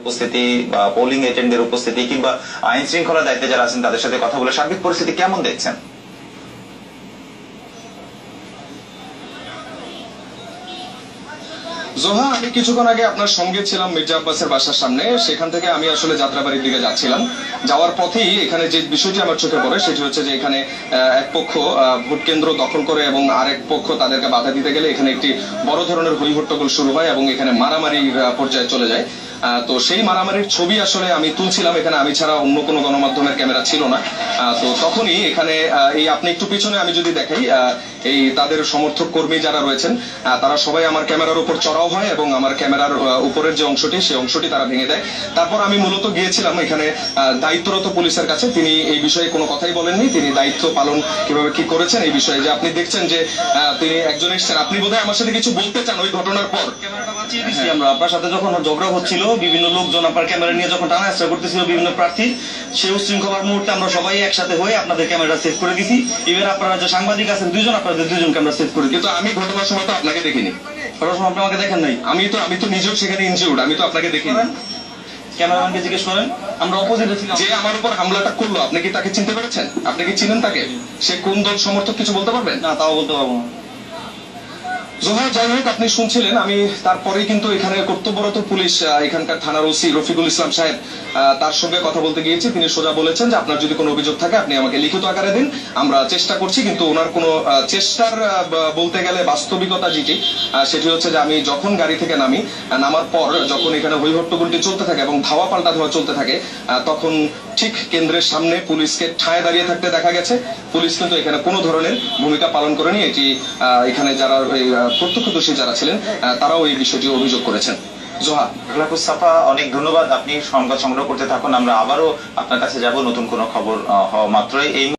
উপস্থিতি বা পোলিং এজেন্টদের উপস্থিতি কিংবা আইন শৃঙ্খলা দায়িত্বে যারা আছেন, তাদের সাথে কথা বলে সার্বিক পরিস্থিতি কেমন দেখছেন? জোহা, আমি কিছুক্ষণ আগে আপনার সঙ্গে ছিলাম মির্জা আব্বাসের বাসার সামনে। সেখান থেকে আমি আসলে যাত্রাবাড়ির দিকে যাচ্ছিলাম। যাওয়ার পথেই এখানে যে বিষয়টি আমার চোখে পড়ে, সেটি হচ্ছে যে এখানে এক পক্ষ ভোট কেন্দ্র দখল করে এবং আরেক পক্ষ তাদেরকে বাধা দিতে গেলে এখানে একটি বড় ধরনের হইহট্টগোল শুরু হয় এবং এখানে মারামারি পর্যায়ে চলে যায়। তো সেই মারামারির ছবি আসলে আমি তুলছিলাম। এখানে আমি ছাড়া অন্য কোনো গণমাধ্যমের ক্যামেরা ছিল না। তো তখনই এখানে এই আপনি একটু পিছনে আমি যদি দেখাই এই তাদের সমর্থক কর্মী যারা রয়েছেন তারা সবাই আমার ক্যামেরার উপর চড়াও হয় এবং আমার ক্যামেরার উপরের যে অংশটি সেই অংশটি তারা ভেঙে দেয়। তারপর আমি মূলত গিয়েছিলাম এখানে দায়িত্বরত পুলিশের কাছে। তিনি এই বিষয়ে কোনো কথাই বলেননি। তিনি দায়িত্ব পালন কীভাবে কি করেছেন এই বিষয়ে যে আপনি দেখছেন যে তিনি একজন এসেছেন আপনি বোধহয় আমার সাথে কিছু বলতে চান ওই ঘটনার পর? বাঁচিয়ে দিচ্ছি আমরা। আপনার সাথে যখন ঝগড়া হচ্ছিল বিভিন্ন লোকজন আপনার ক্যামেরা নিয়ে যখন টানা করতেছিল বিভিন্ন প্রার্থী সেই উশৃঙ্খলার মুহূর্তে আমরা সবাই একসাথে হয়ে আপনাদের ক্যামেরা সেভ করে দিছি। ইভেন আপনারা যে সাংবাদিক আছেন দুজন আপনাদের দুজন ক্যামেরা সেভ করে কিন্তু আমি ঘটনার সময় তো আপনাকে দেখিনি। সময় আপনি আমাকে দেখেন নাই? আমি তো আমি তো নিজেও সেখানে ইনজিউর্ড আমি তো আপনাকে দেখিনি। ক্যামেরাম্যানকে জিজ্ঞেস করেন। আমরা অপোজিটে ছিলাম। যে আমার উপর হামলাটা করল আপনি কি তাকে চিনতে পেরেছেন? আপনি কি চিনেন তাকে? সে কোন দল সমর্থক কিছু বলতে পারবেন? না তাও বলতে পারব না। জোহার যাই হোক আপনি শুনছিলেন, আমি তারপরে কিন্তু এখানে কর্তব্যরত পুলিশ এখানকার থানার ওসি রফিকুল ইসলাম সাহেব তার সঙ্গে কথা বলতে গিয়েছি। তিনি সোজা বলেছেন যে আপনার যদি কোনো অভিযোগ থাকে, আপনি আমাকে লিখিত আকারে দিন। আমরা চেষ্টা করছি, কিন্তু ওনার কোনো চেষ্টার বলতে গেলে বাস্তবিকতা যেটি সেটি হচ্ছে যে আমি যখন গাড়ি থেকে নামি নামার পর যখন এখানে হৈহট্টগোলটি চলতে থাকে এবং ধাওয়া পাল্টা ধাওয়া চলতে থাকে তখন ঠিক কেন্দ্রের সামনে পুলিশকে ঠায় দাঁড়িয়ে থাকতে দেখা গেছে। পুলিশ কিন্তু এখানে কোনো ধরনের ভূমিকা পালন করেনি। এটি এখানে যারা প্রত্যক্ষদর্শী যারা ছিলেন তারাও এই বিষয়টি অভিযোগ করেছেন। জোহা। সাফা, অনেক ধন্যবাদ। আপনি সংবাদ সংগ্রহ করতে থাকুন। আমরা আবারও আপনার কাছে যাব। নতুন কোনো খবর হওয়া মাত্রই। এই